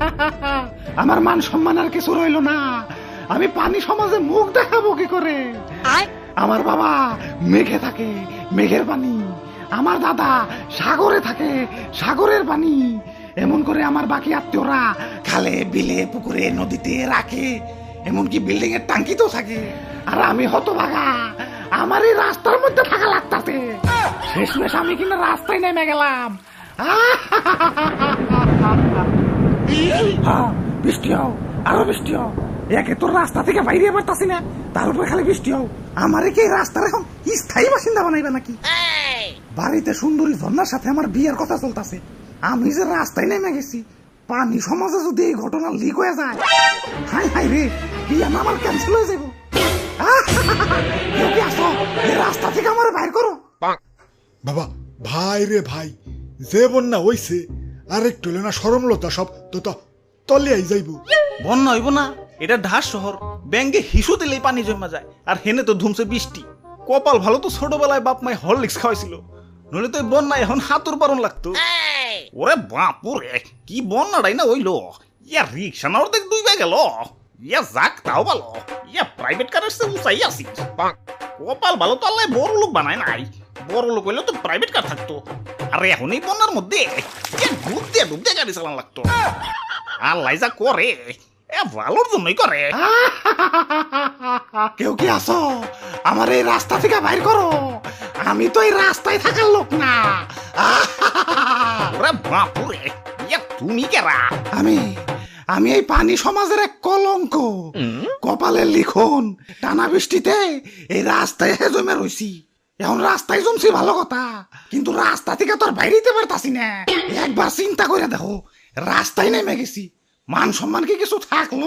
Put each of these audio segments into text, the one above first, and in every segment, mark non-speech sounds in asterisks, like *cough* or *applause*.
*laughs* আমার মান সম্মান আর কিছু রইল না। আমি পানি সমাজে মুখ দেখাবো কি করে? আমার বাবা মেঘে থাকে মেঘের পানি আমার দাদা সাগরে থাকে সাগরের পানি এমন করে আমার বাকি আত্মীয়রা খালে বিলে পুকুরে নদীতে রাখে। এমনকি বিল্ডিং এর টাঙ্কিতেও থাকে। আর আমি হতভাগা আমার এই রাস্তার মধ্যে থাকা লাগতাছে। শেষমেশ আমি কিনা রাস্তায় নেমে গেলাম। *laughs* হ্যাঁ বৃষ্টি হও আরও বৃষ্টি হও। একে তোর রাস্তা থেকে বাইরে পারতাছি না তার উপরে খালি বৃষ্টি হও। আমারে কি রাস্তার এখন স্থায়ী বাসিন্দা বানাইবে নাকি? বাড়িতে সুন্দরী ঝর্ণার সাথে আমার বিয়ের কথা চলতেছে। আমি যে রাস্তায় নেমে গেছি পানি সমাজে যদি এই ঘটনা লিক হয়ে যায় হাই হাই রে বিয়া আমার ক্যান্সেল হয়ে যাব আসো রাস্তা থেকে আমার বাইর করো। বাবা ভাই রে ভাই যে বন্যা হইছে আর একটু হলে না সরমলতা সব তো তলিয়াই যাইব। বন্যা হইব না এটা ঢাস শহর। ব্যাঙ্গে হিসু দিলেই পানি জমা যায় আর হেনে তো ধুমছে বৃষ্টি। কপাল ভালো তো ছোটবেলায় বাপ মাই হরলিক্স খাওয়াইছিল। নইলে তো বন্যা এখন হাতুর পারন লাগতো। ওরে বাপুরে কি বন্যাটাই না হইল। ইয়া রিক্সা না দেখ দুইবা গেল ইয়া যাক তাও ভালো। ইয়া প্রাইভেট কারের সে উঁচাই আসি কপাল ভালো তো আল্লাহ বড় লোক বানায় নাই। বড় লোক হইলে তো প্রাইভেট কার থাকতো। আর এখন এই বন্যার মধ্যে ডুব দিয়ে ডুব দিয়ে গাড়ি চালান লাগতো। আল্লাহ যা করে এ ভালোর জন্যই করে। *laughs* কেউ কি আসো আমার এই রাস্তা থেকে বাইর করো। আমি তো এই রাস্তায় থাকার লোক না। ওরে বাপুরে তুমি কেরা আমি আমি এই পানি সমাজের এক কলঙ্ক। কপালের লিখন টানা বৃষ্টিতে এই রাস্তায় জমে রইছি। এখন রাস্তায় জমছি ভালো কথা। কিন্তু রাস্তা থেকে তোর বাইরেতে পারতাছি না। একবার চিন্তা করে দেখো রাস্তায় নেমে গেছি। মান সম্মান কি কিছু থাকল?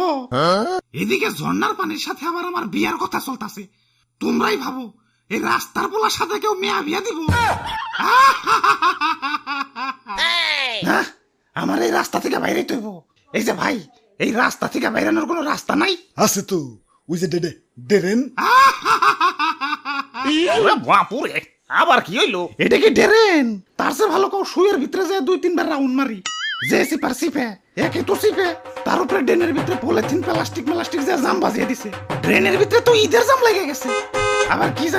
এদিকে ঝর্ণার পানির সাথে আবার আমার বিয়ার কথা চলতেছে। তোমরাই ভাবো এই রাস্তার পোলার সাথে কেউ মেয়া বিয়া দিব? আমার এই রাস্তা থেকে বাইরে তৈব এই যে ভাই এই রাস্তা থেকে বাইরানোর কোনো রাস্তা নাই? আছে তো ওই যে ডেডে ডেরেন ওরে বাপুরে আবার কি হইল? এটা কি ডেরেন? তার চেয়ে ভালো কেউ শুয়ের ভিতরে যে দুই তিনবার রাউন্ড মারি। যে সিপার সিপে একে তো সিপে। তার উপরে ড্রেনের ভিতরে পলিথিন প্লাস্টিক প্লাস্টিক যে জাম বাজিয়ে দিছে। ড্রেনের ভিতরে তো ঈদের জাম লেগে গেছে। আবার কি জানি